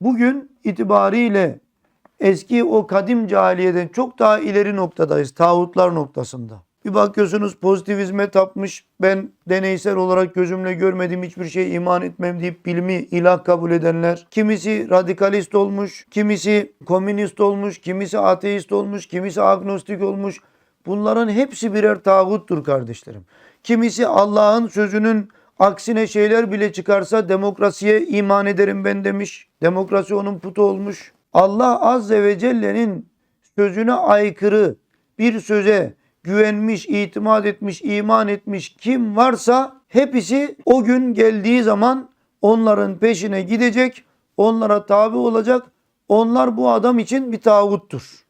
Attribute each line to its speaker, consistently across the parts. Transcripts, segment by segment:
Speaker 1: bugün itibariyle eski o kadim cahiliyeden çok daha ileri noktadayız. Tağutlar noktasında. Bir bakıyorsunuz pozitivizme tapmış. Ben deneysel olarak gözümle görmediğim hiçbir şeye iman etmem deyip bilimi ilah kabul edenler. Kimisi radikalist olmuş, kimisi komünist olmuş, kimisi ateist olmuş, kimisi agnostik olmuş. Bunların hepsi birer tağuttur kardeşlerim. Kimisi Allah'ın sözünün aksine şeyler bile çıkarsa demokrasiye iman ederim ben demiş. Demokrasi onun putu olmuş. Allah Azze ve Celle'nin sözüne aykırı bir söze güvenmiş, itimat etmiş, iman etmiş kim varsa hepsi o gün geldiği zaman onların peşine gidecek, onlara tabi olacak. Onlar bu adam için bir tağuttur.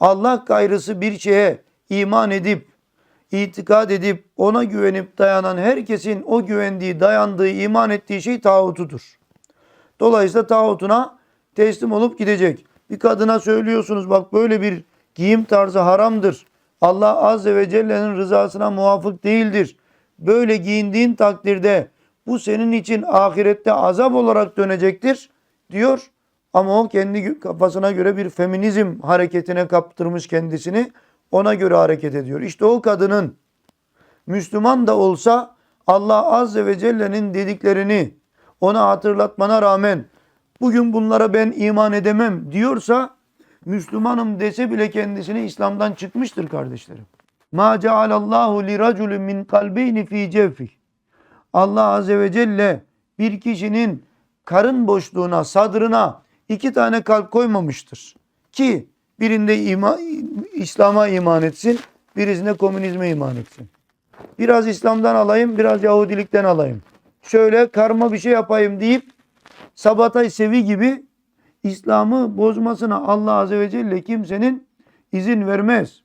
Speaker 1: Allah gayrısı bir şeye iman edip, itikad edip, ona güvenip dayanan herkesin o güvendiği, dayandığı, iman ettiği şey tağutudur. Dolayısıyla tağutuna teslim olup gidecek. Bir kadına söylüyorsunuz bak böyle bir giyim tarzı haramdır. Allah Azze ve Celle'nin rızasına muvafık değildir. Böyle giyindiğin takdirde bu senin için ahirette azap olarak dönecektir diyor. Ama o kendi kafasına göre bir feminizm hareketine kaptırmış kendisini. Ona göre hareket ediyor. İşte o kadının Müslüman da olsa Allah Azze ve Celle'nin dediklerini ona hatırlatmana rağmen bugün bunlara ben iman edemem diyorsa Müslümanım dese bile kendisini İslam'dan çıkmıştır kardeşlerim. Ma cealallahu li raculin min kalbeyni fi cevfih. Allah Azze ve Celle bir kişinin karın boşluğuna, sadrına iki tane kalp koymamıştır. Ki birinde ima, İslam'a iman etsin, birisinde komünizme iman etsin. Biraz İslam'dan alayım, biraz Yahudilikten alayım. Şöyle karma bir şey yapayım deyip Sabatay Sevi gibi İslam'ı bozmasına Allah Azze ve Celle kimsenin izin vermez.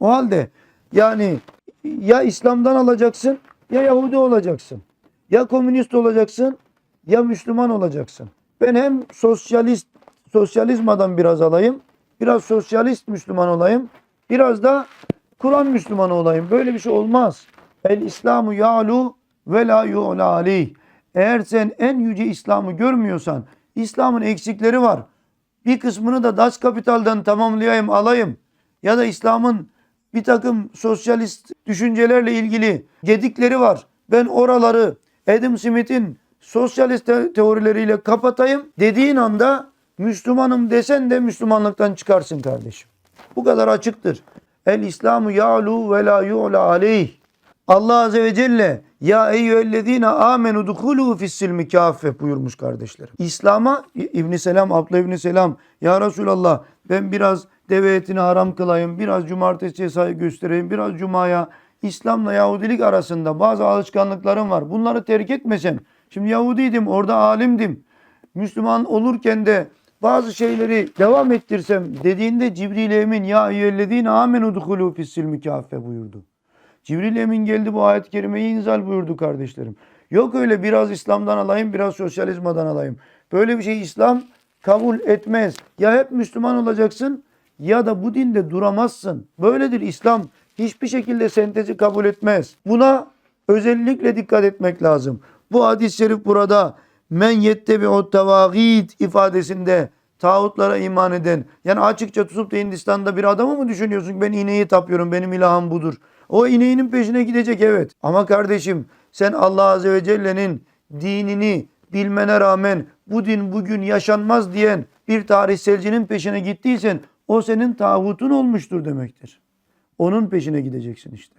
Speaker 1: O halde yani ya İslam'dan alacaksın ya Yahudi olacaksın. Ya komünist olacaksın ya Müslüman olacaksın. Ben hem sosyalist sosyalizmadan biraz alayım, biraz sosyalist Müslüman olayım, biraz da Kur'an Müslümanı olayım. Böyle bir şey olmaz. El İslamu ya'lu ve la yu'la aleyh. Eğer sen en yüce İslam'ı görmüyorsan, İslam'ın eksikleri var. Bir kısmını da Das Kapital'dan tamamlayayım, alayım. Ya da İslam'ın bir takım sosyalist düşüncelerle ilgili gedikleri var. Ben oraları Adam Smith'in sosyalist te- teorileriyle kapatayım dediğin anda Müslümanım desen de Müslümanlıktan çıkarsın kardeşim. Bu kadar açıktır. El İslamu ya'lu ve la yu'la aleyh. Allah Azze ve Celle ya eyyühellezine amenu dukhulu fissilmi kaffe buyurmuş kardeşlerim. İslam'a İbn Selam, Abdullah İbn Selam ya Resulallah ben biraz deve etini haram kılayım, biraz cumartesiye saygı göstereyim, biraz cumaya İslam'la Yahudilik arasında bazı alışkanlıklarım var. Bunları terk etmesem, şimdi Yahudiydim, orada alimdim. Müslüman olurken de bazı şeyleri devam ettirsem dediğinde Cibril Emin ya eyyühellezine amenu dukhulu fissilmi kaffe buyurdu. Cibril Emin geldi bu ayet-i kerimeyi inzal buyurdu kardeşlerim. Yok öyle biraz İslam'dan alayım biraz sosyalizmadan alayım. Böyle bir şey İslam kabul etmez. Ya hep Müslüman olacaksın ya da bu dinde duramazsın. Böyledir İslam hiçbir şekilde sentezi kabul etmez. Buna özellikle dikkat etmek lazım. Bu hadis-i şerif burada men yettebi'ut tevagit ifadesinde tağutlara iman eden yani açıkça tutup da Hindistan'da bir adamı mı düşünüyorsun ben ineği tapıyorum benim ilahım budur. O ineğinin peşine gidecek evet. Ama kardeşim sen Allah Azze ve Celle'nin dinini bilmene rağmen bu din bugün yaşanmaz diyen bir tarihselcinin peşine gittiysen o senin tağutun olmuştur demektir. Onun peşine gideceksin işte.